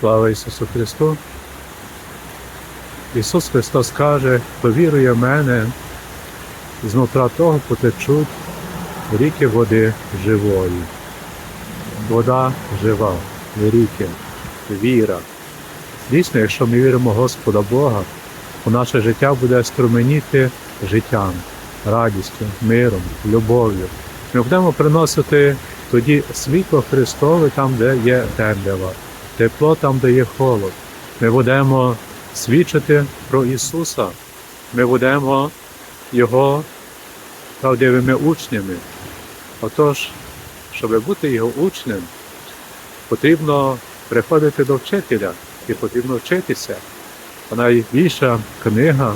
Слава Ісусу Христу! Ісус Христос каже, хто вірує в мене, знутра того потечуть ріки води живої. Вода жива, не ріки, віра. Дійсно, якщо ми віримо в Господа Бога, то наше життя буде струменіти життям, радістю, миром, любов'ю. Ми будемо приносити тоді світло Христове там, де є темрява, тепло там, де є холод. Ми будемо свідчити про Ісуса. Ми будемо Його правдивими учнями. Отож, щоб бути Його учнем, потрібно приходити до вчителя і потрібно вчитися. А найбільша книга,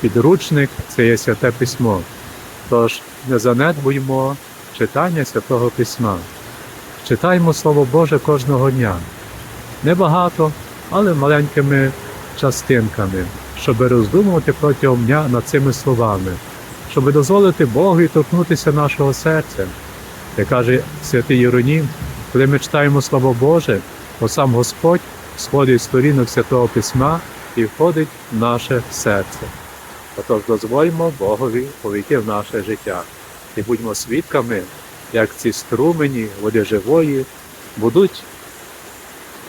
підручник це є святе письмо. Тож не занедбуймо читання святого письма. Читаємо Слово Боже кожного дня. Небагато, але маленькими частинками, щоб роздумувати протягом дня над цими словами, щоб дозволити Богу і торкнутися нашого серця. Як каже святий Єронім, коли ми читаємо Слово Боже, то сам Господь сходить з сторінок Святого Письма і входить в наше серце. Отож дозвольмо Богові увійти в наше життя і будьмо свідками, як ці струмені води живої будуть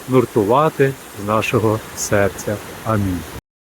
нуртувати з нашого серця. Амінь.